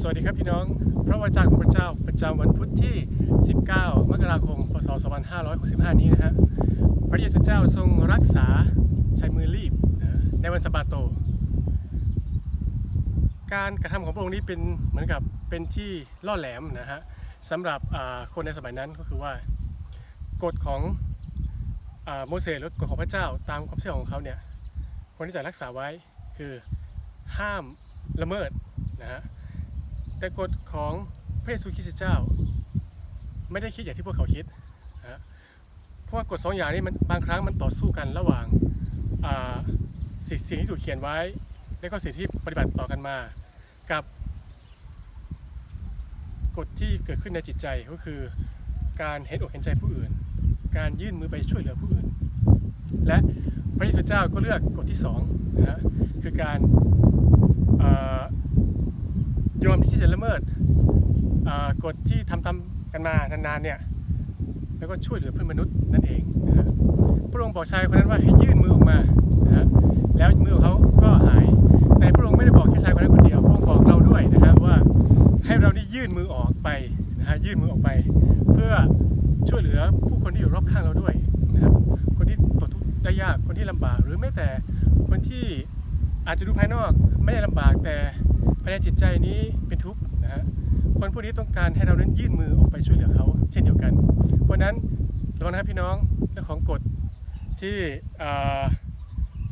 สวัสดีครับพี่น้อง พระวจาของพระเจ้าประจำวันพุธที่ 19 มกราคม พศ 2565 นี้นะฮะ พระเยซูเจ้าทรงรักษาใช้มือรีบนะในวันสะบาโต การกระทำของพระองค์นี้เป็นเหมือนกับเป็นที่ล่อแหลมนะฮะสำหรับคนในสมัยนั้นก็คือว่ากฎของโมเสสหรือกฎของพระเจ้าตามความเชื่อของเขาเนี่ยคนที่จะรักษาไว้คือห้ามละเมิดนะฮะ แต่กฎของพระเยซูคริสต์เจ้า ไม่ได้คิดอย่างที่พวกเขาคิดนะเพราะว่ากฎสองอย่างนี้มันบางครั้งมันต่อสู้กันระหว่างาสิ่งสิ่งที่ถูกเขียนไว้ และก็สิ่งที่ปฏิบัติต่อกันมา กับกฎที่เกิดขึ้นในจิตใจก็คือการเห็นอกเห็นใจผู้อื่น การยื่นมือไปช่วยเหลือผู้อื่น และพระเยซูเจ้าก็เลือกกฎที่สองนะคือการ ที่จะละเมิดกฎที่ทำตามกันมานานๆเนี่ยแล้วก็ช่วยเหลือเพื่อนมนุษย์นั่นเองนะฮะพระองค์บอกชายคนนั้นว่าให้ยื่นมือออกมานะฮะแล้วมือของเขาก็หาย แต่พระองค์ไม่ได้บอกแค่ชายคนนั้นคนเดียวพระองค์บอกเราด้วยนะฮะว่าให้เรานี่ยื่นมือออกไปนะฮะยื่นมือออกไป เพื่อช่วยเหลือผู้คนที่อยู่รอบข้างเราด้วยนะครับคนที่ตกทุกข์ได้ยากคนที่ลำบากหรือแม้แต่คนที่อาจจะดูภายนอกไม่ได้ลำบากแต่ ภายในจิตใจนี้เป็นทุกข์นะฮะคนพวกนี้ต้องการให้เรานั้นยื่นมือออกไปช่วยเหลือเขา เช่นเดียวกัน เพราะนั้นระวังนะครับพี่น้องเรื่องของกฎที่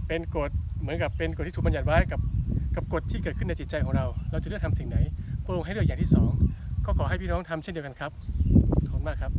เป็นกฎเหมือนกับเป็นกฎที่ถูกบัญญัติไว้กับกับกฎที่เกิดขึ้นในจิตใจของเรา เราจะเลือกทำสิ่งไหนพระองค์ให้เลือกอย่างที่สองก็ขอให้พี่น้องทำเช่นเดียวกันครับขอบคุณมากครับ